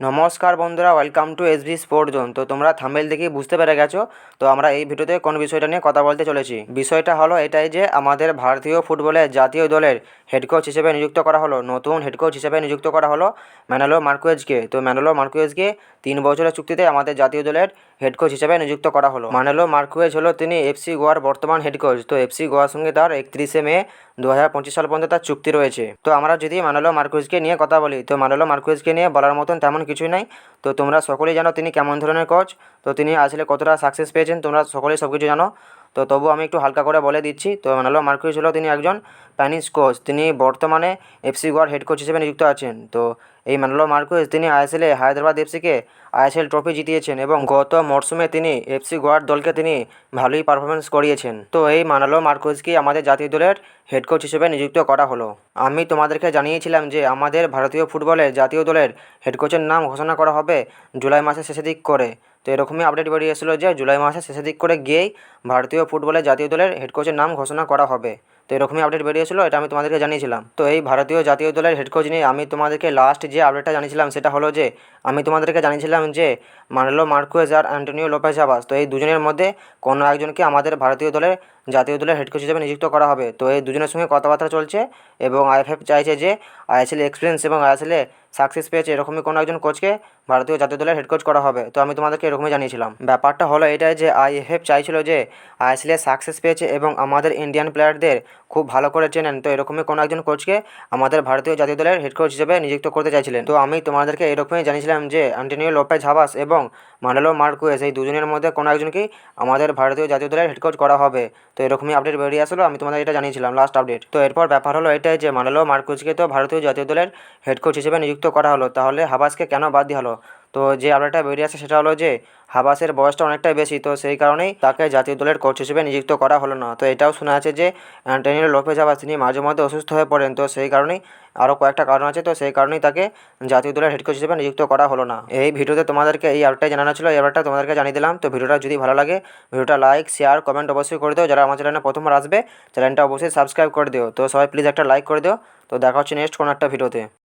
নমস্কার বন্ধুরা welcome to S SB sport zone তো তোমরা থামেল দেখে বুঝতে পেরে গেছো। তো আমরা এই ভিডিওতে কোন বিষয়টা নিয়ে কথা বলতে চলেছি? বিষয়টা হলো এটাই যে আমাদের ভারতীয় ফুটবলের জাতীয় দলের হেড কোচ হিসেবে নিযুক্ত করা হলো, নতুন হেড কোচ হিসেবে নিযুক্ত করা হলো ম্যানালো মার্কুয়েজকে। তো ম্যানালো মার্কুয়েজকে তিন বছরের চুক্তিতে আমাদের জাতীয় দলের হেড কোচ হিসেবে নিযুক্ত করা হলো। ম্যানালো মার্কুয়েজ হলো তিনি এফসি গোয়ার বর্তমান হেড কোচ তো এফসি গোয়ার সঙ্গে তার একত্রিশে মে দু হাজার পঁচিশ সাল পর্যন্ত তার চুক্তি রয়েছে। তো আমরা যদি মানালো মার্কুইজকে নিয়ে কথা বলি, তো মানালো মার্কুইজকে নিয়ে বলার মতন তেমন কিছুই নাই। তো তোমরা সকলেই জানো তিনি কেমন ধরনের কোচ তো তিনি আসলে কতটা সাকসেস পেয়েছেন, তোমরা সকলেই সব কিছু জানো। তো তবু আমি একটু হালকা করে বলে দিচ্ছি, তো মানালো মার্কুইজ হলো তিনি একজন স্প্যানিশ কোচ তিনি বর্তমানে এফসি গোয়ার হেড কোচ হিসেবে নিযুক্ত আছেন। তো এই মানালো মার্কুইজ তিনি আইএসএলে হায়দ্রাবাদ এফসিকে আইএসএল ট্রফি জিতিয়েছেন এবং গত মরশুমে তিনি এফসি গোয়ার দলকে তিনি ভালোই পারফরমেন্স করিয়েছেন। তো এই মানালো মার্কুইজকেই আমাদের জাতীয় দলের হেড কোচ হিসেবে নিযুক্ত করা হলো। আমি তোমাদেরকে জানিয়েছিলাম যে আমাদের ভারতীয় ফুটবলের জাতীয় দলের হেড কোচের নাম ঘোষণা করা হবে জুলাই মাসের শেষের দিক করে। তো এরকমই আপডেট বেরিয়েছিল যে জুলাই মাসের শেষের দিক করে গিয়েই ভারতীয় ফুটবলের জাতীয় দলের হেড কোচের নাম ঘোষণা করা হবে। তো এরকমই আপডেট বেরিয়েছিল, এটা আমি তোমাদেরকে জানিয়েছিলাম। তো এই ভারতীয় জাতীয় দলের হেড কোচ নিয়ে আমি তোমাদেরকে লাস্ট যে আপডেটটা জানিয়েছিলাম, সেটা হলো যে, আমি তোমাদেরকে জানিয়েছিলাম যে মানলো মার্কুয়েজ আর অ্যান্টোনিও লোপেজ আবাস। তো এই দুজনের মধ্যে কোনো একজনকে আমাদের ভারতীয় দলের জাতীয় দলের হেড কোচ হিসেবে নিযুক্ত করা হবে। তো এই দুজনের সঙ্গে কথাবার্তা চলছে এবং আইএফএফ চাইছে যে আইএসএল এক্সপিরিয়েন্স এবং আইএসএলে সাকসেস পেয়েছে এরকমই কোনো একজন কোচকে ভারতীয় জাতীয় দলের হেড কোচ করা হবে। তো আমি তোমাদেরকে এরকমই জানিয়েছিলাম। ব্যাপারটা হলো এটাই যে আইএফএফ চাইছিল যে আইএসএলে সাকসেস পেয়েছে এবং আমাদের ইন্ডিয়ান প্লেয়ারদের খুব ভালো করে চেনেন। তো এরকমই কোনো একজন কোচকে আমাদের ভারতীয় জাতীয় দলের হেড কোচ হিসেবে নিযুক্ত করতে চাইছিলেন। তো আমি তোমাদেরকে এরকমই জানিয়েছিলাম যে অ্যান্টনিও লোপেজ হাবাস এবং মানালো মার্কুয়েস এই দুজনের মধ্যে কোনো একজনকেই আমাদের ভারতীয় জাতীয় দলের হেড কোচ করা হবে। তো এরকমই আপডেট বেরিয়ে আসলো, আমি তোমাদের এটা জানিয়েছিলাম লাস্ট আপডেট তো এরপর ব্যাপার হলো এটাই যে, মানালো মার্কুজকে তো ভারতীয় জাতীয় দলের হেড কোচ হিসেবে নিযুক্ত করা হলো, তাহলে হাবাসকে কেন বাদ দেওয়া হলো? তো যে আপডেটটা বেরিয়ে আসে সেটা হলো যে হাবাসের বয়সটা অনেকটাই বেশি, তো সেই কারণেই তাকে জাতীয় দলের কোচ হিসেবে নিযুক্ত করা হলো না। তো এটাও শোনা আছে যে অ্যান্টনিও লোপেজ হাবাস তিনি মাঝে মধ্যে অসুস্থ হয়ে পড়েন, তো সেই কারণেই আরও কয়েকটা কারণ আছে, তো সেই কারণেই তাকে জাতীয় দলের হেড কোচ হিসেবে নিযুক্ত করা হলো না। এই ভিডিওতে তোমাদেরকে এই আপডেটটাই জানানো ছিল, এই আপডেটটা তোমাদেরকে জানিয়ে দিলাম। তো ভিডিওটা যদি ভালো লাগে, ভিডিওটা লাইক শেয়ার কমেন্ট অবশ্যই করে দিও। যারা আমার চ্যানেলে প্রথমবার আসবে চ্যানেলটা অবশ্যই সাবস্ক্রাইব করে দিও। তো সবাই প্লিজ একটা লাইক করে দিও। তো দেখা হচ্ছে নেক্সট কোনো একটা ভিডিওতে।